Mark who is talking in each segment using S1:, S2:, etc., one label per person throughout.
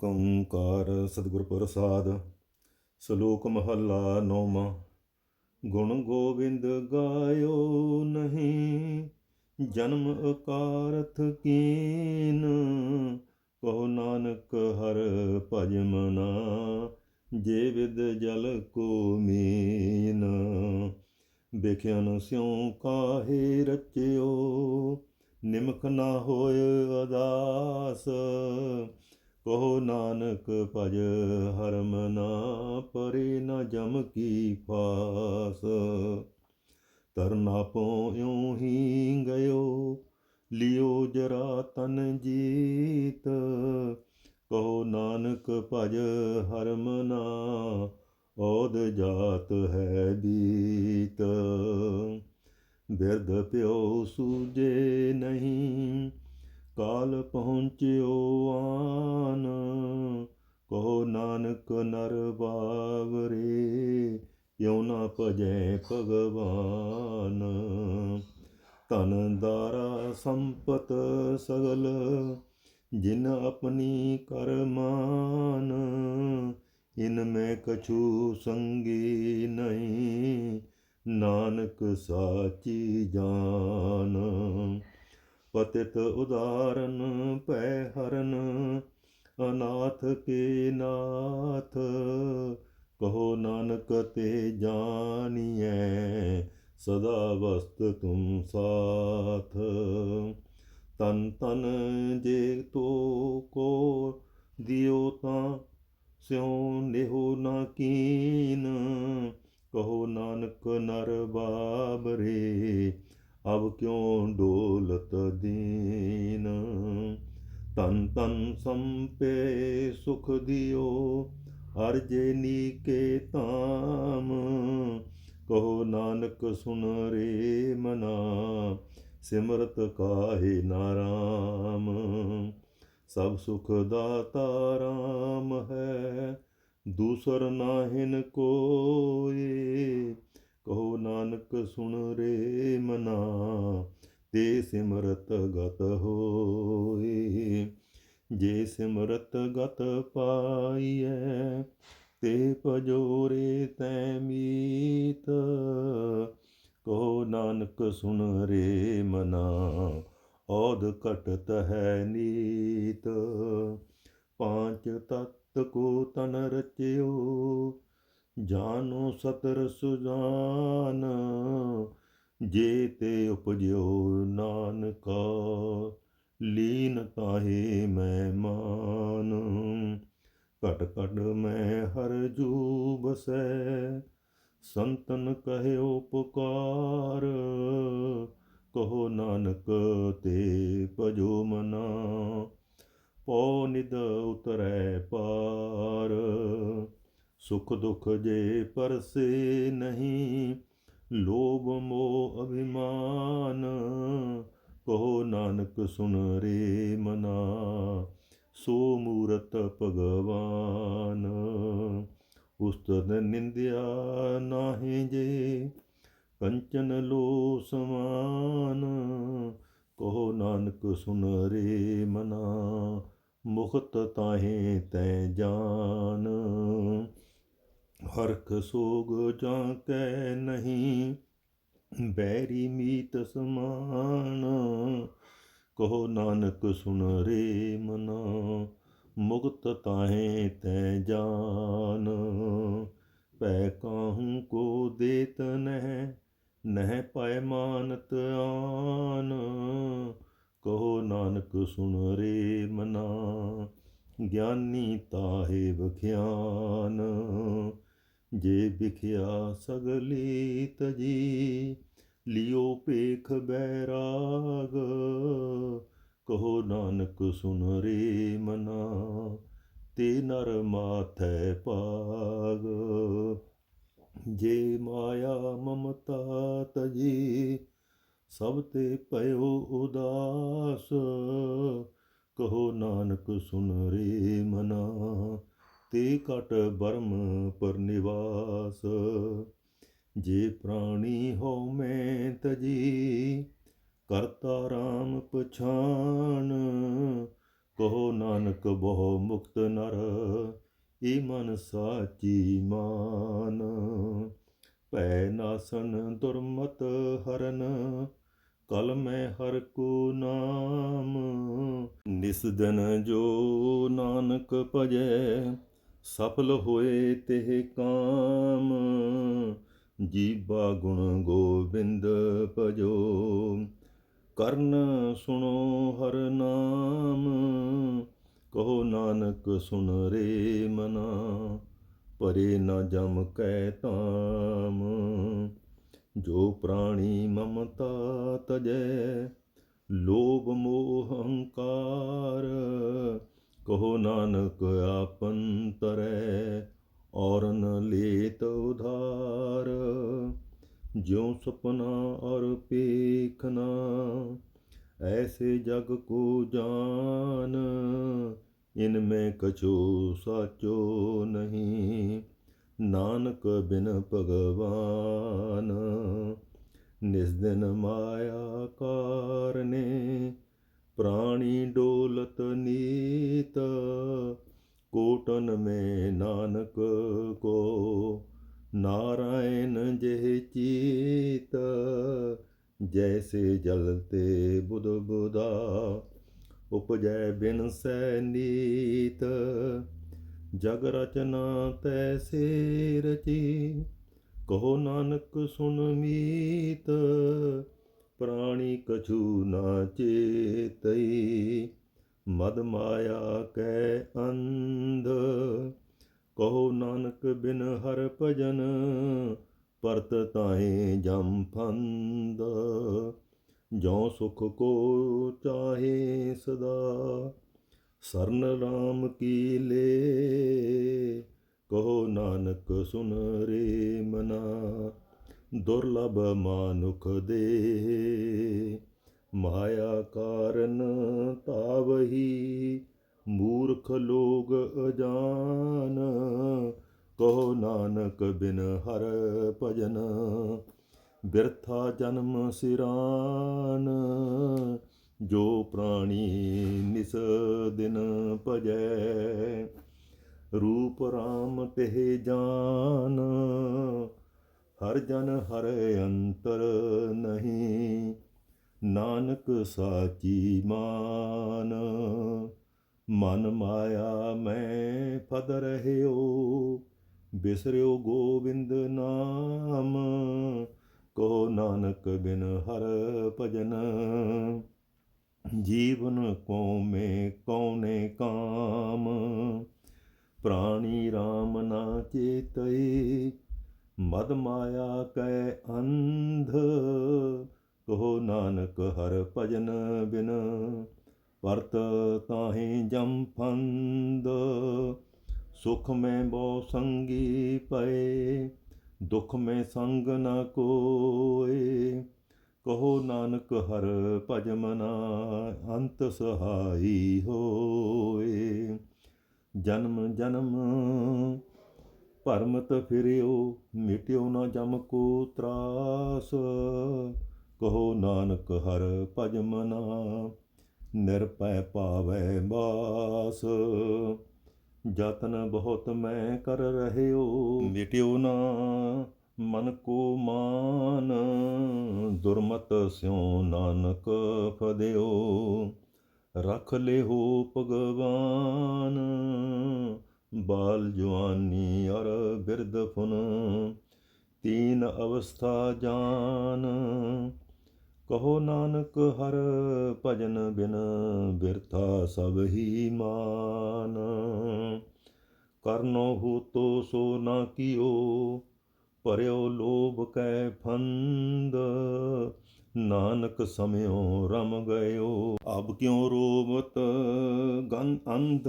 S1: ਏਕ ਓੰਕਾਰ ਸਤਿਗੁਰ ਪ੍ਰਸਾਦ, ਸ਼ਲੋਕ ਮਹੱਲਾ ਨੌਵਾਂ, ਗੁਣ ਗੋਬਿੰਦ ਗਾਇਓ ਨਹੀਂ, ਜਨਮ ਅਕਾਰਥ ਕੀਨ, ਕਹੋ ਨਾਨਕ ਹਰ ਭਜ ਮਨਾ, ਜੇ ਵਿਦ ਜਲ ਕੋ ਮੀਨ। ਵੇਖਿਆਨ ਸਿਉ ਕਾਹੇ ਰਚਿਓ, ਨਿਮਕ ਨਾ ਹੋਇ ਅਦਾਸ ਕਹੋ ਨਾਨਕ ਭਜ, ਹਰਮ ਨਾ ਪਰੇ ਨਾ ਜਮ ਕੀ ਫਾਸ। ਤਰਨਾ ਪੋ ਇਉ ਹੀ ਗਇਓ, ਲਿਓ ਜਰਾ ਤਨ ਜੀਤ। ਕਹੋ ਨਾਨਕ ਭਜ, ਹਰਮ ਨਾ ਔਦ ਜਾਤ ਹੈ ਬੀਤ। ਬਿਰਧ ਪਿਓ ਸੂਜੇ ਨਹੀਂ, ਕਾਲ ਪਹੁੰਚਿਓ ਆ ਨਾਨਕ ਨਰ ਬਾਵਰੇ ਕਿਉ ਨਾ ਭਜੈ ਭਗਵਾਨ। ਤਨ ਦਾਰਾ ਸੰਪਤ ਸਗਲ, ਜਿਨ ਆਪਣੀ ਕਰਮਾਨ ਇਨ ਮੈਂ ਕਛੂ ਸੰਗੀ ਨਹੀਂ, ਨਾਨਕ ਸਾਚੀ ਜਾਨ। ਪਤਿਤ ਉਦਾਰਨ ਪੈ ਹਰਨ ਅਨਾਥ ਕੇ ਨਾਥ, ਕਹੋ ਨਾਨਕ ਤੇ ਜਾਣੀਐ, ਸਦਾ ਵਸਤ ਤੁਮ ਸਾਥ। ਤਨ ਤਨ ਜੇ ਤੋ ਕੋ ਦਿਓ ਤਾਂ ਸਿਉ ਨਿਹੋ ਨਾ ਕੀਨ, ਕਹੋ ਨਾਨਕ ਨਰ ਬਾਬਰੇ, ਅਬ ਕਿਉ ਡੋਲਤ ਦੀਨ। ਤਨ ਤਨ ਸੰਪੇ ਸੁਖ ਦਿਓ, ਹਰ ਜੇ ਨੀਕੇ ਤਾਮ ਕਹੋ ਨਾਨਕ ਸੁਨ ਰੇ ਮਨਾ, ਸਿਮਰਤ ਕਾਹੇ ਨਾਰਾਮ ਸਭ ਸੁਖ ਦਾਤਾ ਰਾਮ ਹੈ, ਦੂਸਰ ਨਾਹਿਨ ਕੋਏ। ਕਹੋ ਨਾਨਕ ਸੁਣ ਰੇ ਮਨਾ ਤੇ ਸਿਮਰਤ ਗਤ ਹੋਏ। ਜੇ ਸਿਮਰਤ ਗਤ ਪਾਈਐ, ਤੇ ਪਜੋਰੇ ਤੈ ਮੀਤ। ਕਹੋ ਨਾਨਕ ਸੁਣ ਰੇ ਮਨਾ ਔਦ ਘਟਤ ਹੈ ਨੀਤ। ਪਾਂਚ ਤਤ ਕੋ ਤਨ ਰਚਿਓ ਜਾਨੋ ਸਤਰ ਸੁਜਾਨ ਜੇ ਤੇ ਉਪਜਿਓ ਨਾਨਕਾ, ਲੀਨ ਤਾਹੇ ਮੈਂ ਮਾਨ। ਘਟ ਘਟ ਮੈਂ ਹਰ ਜੂ ਬਸੈ ਸੰਤਨ ਕਹਿਓ ਪੁਕਾਰ ਕਹੋ ਨਾਨਕ ਤੇ ਭਜੋ ਮਨਾ, ਪਉ ਨਿਦ ਉਤਰੈ ਪਾਰ। ਸੁਖ ਦੁਖ ਜੇ ਪਰਸੇ ਨਹੀਂ ਲੋਭ ਮੋਹ ਅਭਿਮਾਨ, ਕਹੋ ਨਾਨਕ ਸੁਨ ਰੇ ਮਨਾ, ਸੋ ਮੂਰਤ ਭਗਵਾਨ। ਉਸਤਦ ਨਿੰਦਿਆ ਨਾਹੀ ਜੇ, ਕੰਚਨ ਲੋ ਸਮਾਨ, ਕਹੋ ਨਾਨਕ ਸੁਨ ਰੇ ਮਨਾ ਮੁਖਤ ਤਾਹੇ ਤੈ ਜਾਨ। ਹਰਖ ਸੋਗ ਜਾਂ ਕੈ ਨਹੀਂ ਬੈਰੀ ਮੀਤ ਸਮਾਨ। ਕਹੋ ਨਾਨਕ ਸੁਨ ਰੇ ਮਨਾ, ਮੁਕਤ ਤਾਹੇ ਤੈ ਜਾਨ। ਪੈ ਕਾਹੂ ਕੋ ਦੇਤ ਨਹਿ ਨਹਿ ਪਾਇ ਮਾਨਤ ਆਨ। ਕਹੋ ਨਾਨਕ ਸੁਨ ਰੇ ਮਨਾ, ਗਿਆਨੀ ਤਾਹੇ ਬਖਿਆਨ ਜੇ ਵਿਖਿਆ ਸਗਲੀ ਤਜੀ ਲਿਓ ਪੇਖ ਬੈਰਾਗ। ਕਹੋ ਨਾਨਕ ਸੁਨ ਰੇ ਮਨਾ, ਤੇ ਨਰ ਮਾਥੈ ਪਾਗ ਜੇ ਮਾਇਆ ਮਮਤਾ ਤਜੀ ਸਭ ਤੇ ਪਇਓ ਉਦਾਸ। ਕਹੋ ਨਾਨਕ ਸੁਨ ਰੇ ਮਨਾ ਤੇ ਕਟ ਬਰਮ ਪਰਨਿਵਾਸ ਜੇ ਪ੍ਰਾਣੀ ਹੋ ਮੈਂ ਤਜੀ, ਕਰਤਾ ਰਾਮ ਪਛਾਨ। ਕਹੋ ਨਾਨਕ ਬਹੁ ਮੁਕਤ ਨਰ ਏ ਮਨ ਸਾਚੀ ਮਾਨ। ਭੈ ਨਾਸਨ ਦੁਰਮਤ ਹਰਨ, ਕਲ ਮੈਂ ਹਰ ਕੋ ਨਾਮ। ਨਿਸ ਦਿਨ ਜੋ ਨਾਨਕ ਭਜੈ ਸਫਲ ਹੋਏ ਤੇ ਕਾਮ ਜੀਵਾ ਗੁਣ ਗੋਬਿੰਦ ਭਜੋ। ਕਰਨ ਸੁਣੋ ਹਰ ਨਾਮ, ਕਹੋ ਨਾਨਕ ਸੁਨ ਰੇ ਮਨਾ, ਪਰੇ ਨਾ ਜਮ ਕੈ ਤਾਮ ਜੋ ਪ੍ਰਾਣੀ ਮਮਤਾ ਤਜੈ, ਲੋਭ ਮੋਹ ਹੰਕਾਰ ਕਹੋ ਨਾਨਕ ਆਪਨ ਤਰੈ ਔਰਨ ਲੇਤ ਉਧਾਰ। ਜਿਉ ਸੁਪਨਾ ਔਰ ਪੇਖਨਾ, ਐਸੇ ਜਗ ਕੋ ਜਾਨ, ਇਨ ਮੈਂ ਕਛੂ ਸਾਚੋ ਨਹੀਂ। ਨਾਨਕ ਬਿਨ ਭਗਵਾਨ, ਨਿਸ ਦਿਨ ਮਾਇਆ ਕਾਰਨੇ ਪ੍ਰਾਣੀ ਡੋਲਤ ਨੀਤ, ਕੋਟਨ ਮੇ ਨਾਨਕ ਕੋ। ਨਾਰਾਇਣ ਜਿਹ ਚੀਤ, ਜੈਸੇ ਜਲਤੇ ਬੁਧ ਬੁਦਾ, ਉਪਜੈ ਬਿਨ ਸੈ ਨੀਤ। ਜਗ ਰਚਨਾ ਤੈਸੇ ਰਚੀ ਕਹੋ ਨਾਨਕ ਸੁਨ ਮੀਤ। ਪ੍ਰਾਣੀ ਕਛੂ ਨਾ ਚੇਤਈ, ਮਦ ਮਾਇਆ ਕੈ ਅੰਧ। ਕਹੋ ਨਾਨਕ, ਬਿਨ ਹਰ ਭਜਨ ਪਰਤ ਤਾਏ ਜਮ ਫੰਦ। ਜੋ ਸੁਖ ਕੋ ਚਾਹੇ ਸਦਾ, ਸਰਨ ਰਾਮ ਕੀ ਲੇ। ਕਹੋ ਨਾਨਕ, ਸੁਨ ਰੇ ਮਨਾ। ਦੁਰਲਭ ਮਾਨੁਖ ਦੇ। ਮਾਇਆ ਕਾਰਨ ਤਾਵਹੀ ਮੂਰਖ ਲੋਗ ਅਜਾਨ। ਕਹੋ ਨਾਨਕ ਬਿਨ ਹਰ ਭਜਨ, ਬਿਰਥਾ ਜਨਮ ਸਿਰਾਨ। ਜੋ ਪ੍ਰਾਣੀ ਨਿਸ ਦਿਨ ਭਜੈ, ਰੂਪ ਰਾਮ ਤੇ ਜਾਨ। ਹਰ ਜਨ ਹਰ ਅੰਤਰ ਨਹੀਂ, ਨਾਨਕ ਸਾਚੀ ਮਾਨ। ਮਨ ਮਾਇਆ ਮੈਂ ਫਦ ਰਹਿਓ, ਬਿਸਰਿਓ ਗੋਬਿੰਦ ਨਾਮ। ਕੋ ਨਾਨਕ ਬਿਨ ਹਰ ਭਜਨ, ਜੀਵਨ ਕੋ ਮੇ ਕੌਨੇ ਕਾਮ। ਪ੍ਰਾਣੀ RAM ਨਾ ਚੇਤਈ ਮਦ ਮਾਇਆ ਕੈ ਅੰਧ, ਕਹੋ ਨਾਨਕ ਹਰ ਭਜਨ ਬਿਨ। ਵਰਤ ਤਾਹੀ ਜਮ ਫੰਦ, ਸੁਖ ਮੈਂ ਬਹੁ ਸੰਗੀ ਪਏ, ਦੁਖ ਮੈਂ ਸੰਗ ਨ ਕੋਏ। ਕਹੋ ਨਾਨਕ ਹਰ ਭਜ ਮਨਾ ਅੰਤ ਸਹਾਈ ਹੋਏ। ਜਨਮ ਜਨਮ ਭਰਮਤ ਫਿਰਿਓ ਮਿਟਿਓ ਨਾ ਜਮ ਕੋ ਤਰਾਸ। ਕਹੋ ਨਾਨਕ ਹਰ ਭਜ ਮਨਾ ਨਿਰਪੈ ਪਾਵੈ ਬਾਸ। ਯਤਨ ਬਹੁਤ ਮੈਂ ਕਰ ਰਹਿਓ ਮਿਟਿਓ ਨਾ ਮਨ ਕੋ ਮਾਨ। ਦੁਰਮਤ ਸਿਉ ਨਾਨਕ ਫਦਿਓ, ਰਖ ਲਿਓ ਭਗਵਾਨ। ਬਾਲ ਜਵਾਨੀ ਅਰ ਬਿਰਧ ਫੁਨ ਤੀਨ ਅਵਸਥਾ ਜਾਨ। ਕਹੋ ਨਾਨਕ ਹਰ ਭਜਨ ਬਿਨ ਬਿਰਥਾ ਸਭ ਹੀ ਮਾਨ। ਕਰਨੋ ਹੋ ਤੋ ਸੋ ਨਾ ਕੀਓ, ਭਰਿਓ ਲੋਭ ਕੈ ਫੰਦ। ਨਾਨਕ ਸਮਿਓ ਰਮ ਗਇਓ, ਅਬ ਕਿਉ ਰੋਵਤ ਗੰ ਅੰਧ।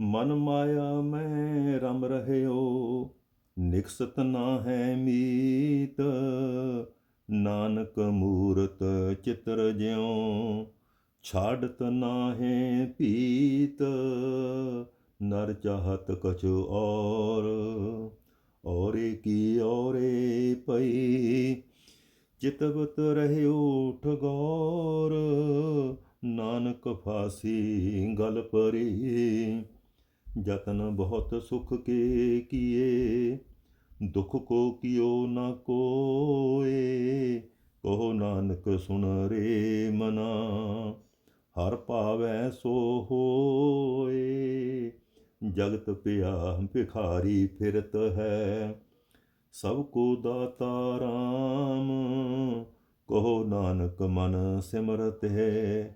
S1: ਮਨ ਮਾਇਆ ਮੈਂ ਰਮ ਰਹਿਓ, ਨਿਕਸਤ ਨਾ ਹੈ ਮੀਤ। ਨਾਨਕ ਮੂਰਤ ਚਿਤਰ ਜਿਉ, ਛਾੜਤ ਨਾਹੇ ਪੀਤ। ਨਰ ਚਾਹਤ ਕਛੁ ਔਰ, ਔਰੇ ਕੀ ਔਰੇ ਪਈ। ਚਿਤਵਤ ਰਹਿਓ ਠਗੌਰ ਨਾਨਕ ਫਾਸੀ ਗਲ ਪਰੀ ਜਤਨ ਬਹੁਤ ਸੁਖ ਕੇ ਕੀਏ, ਦੁਖ ਕੋ ਕਿਓ ਨਾ ਕੋਏ, ਕਹੋ ਨਾਨਕ ਸੁਣ ਰੇ ਮਨਾ, ਹਰ ਭਾਵੈ ਸੋ ਹੋਏ। ਜਗਤ ਪਿਆ ਭਿਖਾਰੀ ਫਿਰਤ ਹੈ, ਸਭ ਕੋ ਦਾਤਾ ਰਾਮ, ਕਹੋ ਨਾਨਕ ਮਨ ਸਿਮਰਤ ਹੈ,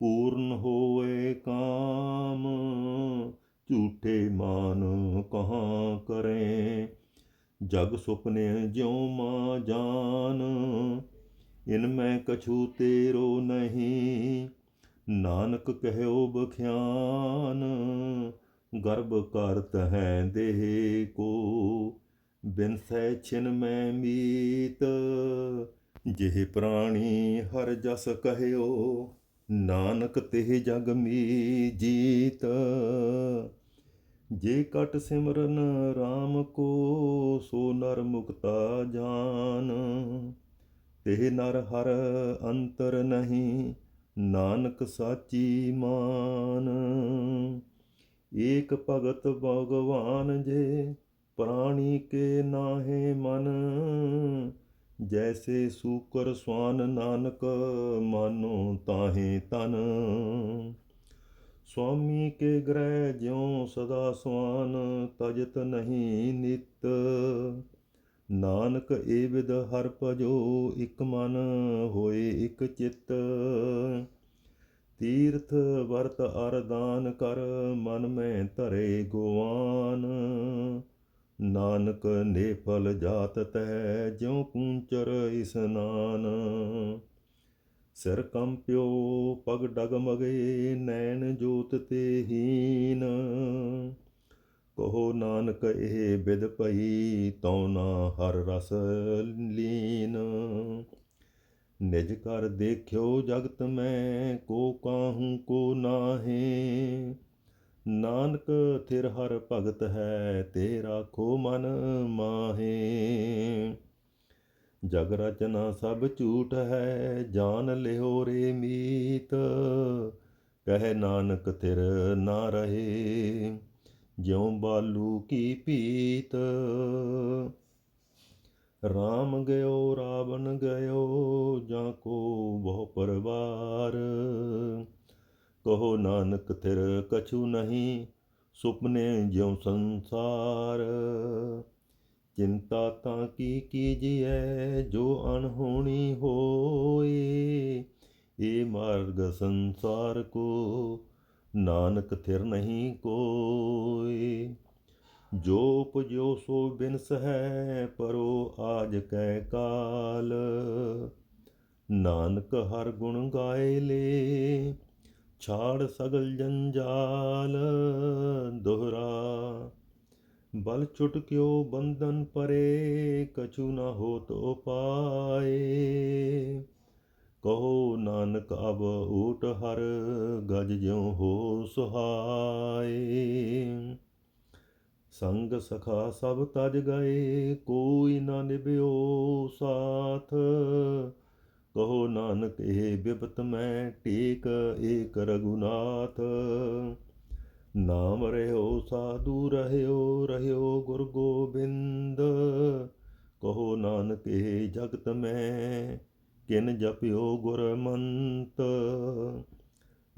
S1: ਪੂਰਨ ਹੋਏ ਕਾਮ ਝੂਠੇ ਮਾਨ ਕਹਾਂ ਕਰੇ? ਜਗ ਸੁਪਨੇ ਜਿਉ ਮਾ ਜਾਨ, ਇਨ ਮੈਂ ਕਛੂ ਤੇਰੋ ਨਹੀਂ। ਨਾਨਕ ਕਹਿਓ ਬਖਿਆਨ, ਗਰਭ ਕਰਤ ਹੈ ਦੇਹ ਕੋ। ਬਿਨ ਸੈ ਛਿਨ ਮੈਂ ਮੀਤ, ਜਿਹ ਪ੍ਰਾਣੀ ਹਰ ਜਸ ਕਹਿਓ। ਨਾਨਕ ਤੇ ਜਗ ਮੀ ਜੀਤ ਜੇ ਕਟ ਸਿਮਰਨ RAM ਕੋ, ਸੋ ਨਰ ਮੁਕਤਾ ਜਾਨ। ਤੇ ਨਰ ਹਰ ਅੰਤਰ ਨਹੀਂ, ਨਾਨਕ ਸਾਚੀ ਮਾਨ। ਏਕ ਭਗਤ ਭਗਵਾਨ ਜੇ, ਪ੍ਰਾਣੀ ਕੇ ਨਾਹੇ ਮਨ। ਜੈਸੇ ਸੂਕਰ ਸਵਾਨ ਨਾਨਕ, ਮਾਨੋ ਤਾਹੇ ਤਨ। ਸੁਆਮੀ ਕੇ ਗ੍ਰਹਿ ਜਿਉ ਸਦਾ ਸੁਆਨ ਤਜਤ ਨਹੀਂ ਨਿਤ। ਨਾਨਕ ਏ ਵਿਦ ਹਰ ਭਜੋ, ਇਕ ਮਨ ਹੋਏ ਇਕ ਚਿੱਤ। ਤੀਰਥ ਵਰਤ ਅਰਦਾਨ ਕਰ, ਮਨ ਮੈਂ ਧਰੇ ਗੁਆਨ ਨਾਨਕ ਨੇਫਲ ਜਾਤ ਤੈ, ਜਿਉ ਕੂੰਚਰ ਇਸਨਾਨ। ਸਿਰ ਕੰਪਿਓ ਪਗ ਡਗਮਗੇ, ਨੈਣ ਜੋਤ ਤੇ ਹੀਨ। ਕਹੋ ਨਾਨਕ, ਇਹ ਬਿਦ ਭਈ, ਤਉ ਨਾ ਹਰ ਰਸ ਲੀਨ। ਨਿਜ ਕਰ ਦੇਖਿਓ ਜਗਤ ਮੈਂ, ਕੋ ਕਾਹੂ, ਕੋ ਨਾਹੇ। ਨਾਨਕ, ਥਿਰ ਹਰ ਭਗਤ ਹੈ ਤੇ ਰਾਖੋ ਮਨ ਮਾਹੇ। ਜਗ ਰਚਨਾ ਸਭ ਝੂਠ ਹੈ, ਜਾਨ ਲਿਓ ਰੇ ਮੀਤ। ਕਹੇ ਨਾਨਕ ਥਿਰ ਨਾ ਰਹੇ, ਜਿਉ ਬਾਲੂ ਕੀ ਪੀਤ। ਰਾਮ ਗਇਓ, ਰਾਵਣ ਗਇਓ, ਜਾਂ ਕੋ ਬਹੁ ਪਰਵਾਰ। ਕਹੋ ਨਾਨਕ ਥਿਰ ਕਛੂ ਨਹੀਂ, ਸੁਪਨੇ ਜਿਉ ਸੰਸਾਰ। ਚਿੰਤਾ ਤਾਂ ਕੀ ਕੀਜੀਐ ਜੋ ਅਣਹੋਣੀ ਹੋਏ? ਇਹ ਮਾਰਗ ਸੰਸਾਰ ਕੋ ਨਾਨਕ ਥਿਰ ਨਹੀਂ ਕੋਏ। ਜੋ ਉਪਜੋ ਸੋ ਬਿਨਸ ਹੈ ਪਰੋ ਆਜ ਕੈ ਕਾਲ। ਨਾਨਕ ਹਰ ਗੁਣ ਗਾਏ ਲੇ, ਛਾੜ ਸਗਲ ਜੰਜਾਲ, ਦੁਹਰਾ ਬਲ ਛੁਟਕਿਓ ਬੰਧਨ ਪਰੇ, ਕਛੂ ਨਾ ਹੋ ਤੋ ਪਾਏ। ਕਹੋ ਨਾਨਕ ਅਬ ਊਟ ਹਰ, ਗਜ ਜਿਉ ਹੋ ਸੁਹਾਏ। ਸੰਗ ਸਖਾ ਸਭ ਤਜ ਗਏ, ਕੋਈ ਨਾ ਨਿਭਿਓ ਸਾਥ। ਕਹੋ ਨਾਨਕ ਇਹ ਬਿਪਤ ਮੈਂ, ਟੇਕ ਏਕ ਰਗੁਨਾਥ ਨਾਮ ਰਹਿਓ ਸਾਧੂ, ਰਹਿਓ ਰਹਿਓ ਗੁਰ ਗੋਬਿੰਦ। ਕਹੋ ਨਾਨਕੇ ਜਗਤ ਮੈਂ, ਕਿਨ ਜਪਿਓ ਗੁਰਮੰਤ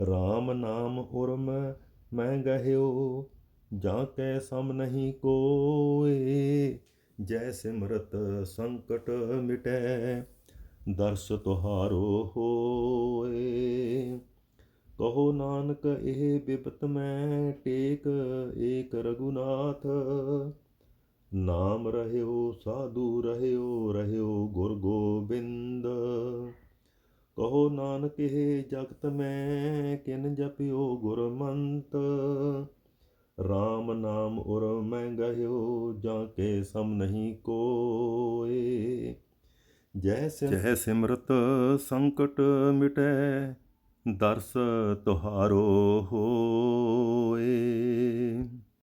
S1: RAM ਨਾਮ ਉਰਮ ਮੈਂ ਗਹਿਓ, ਜਾਂ ਕੈ ਸਮ ਨਹੀਂ ਕੋਏ। ਜੈ ਸਿਮਰਤ ਸੰਕਟ ਮਿਟੈ, ਦਰਸ ਤੁਹਾਰੋ ਹੋਏ। ਕਹੋ ਨਾਨਕ, ਇਹ ਬਿਪਤ ਮੈਂ ਟੇਕ, ਏਕ ਰਗੁਨਾਥ ਨਾਮ ਰਹਿਓ, ਸਾਧੂ ਰਹਿਓ ਰਹਿਓ ਗੁਰ ਗੋਬਿੰਦ। ਕਹੋ ਨਾਨਕ, ਇਹ ਜਗਤ ਮੈਂ, ਕਿਨ ਜਪਿਓ ਗੁਰਮੰਤ। RAM ਨਾਮ ਉਰ ਮੈਂ ਗਹਿਓ, ਜਾਂ ਕੇ ਸਮ ਨਹੀਂ ਕੋਏ। ਜੈ ਜੈ ਸਿਮਰਤ ਸੰਕਟ ਮਿਟੈ ਦਰਸ ਤੁਹਾਰੋ ਹੋਏ।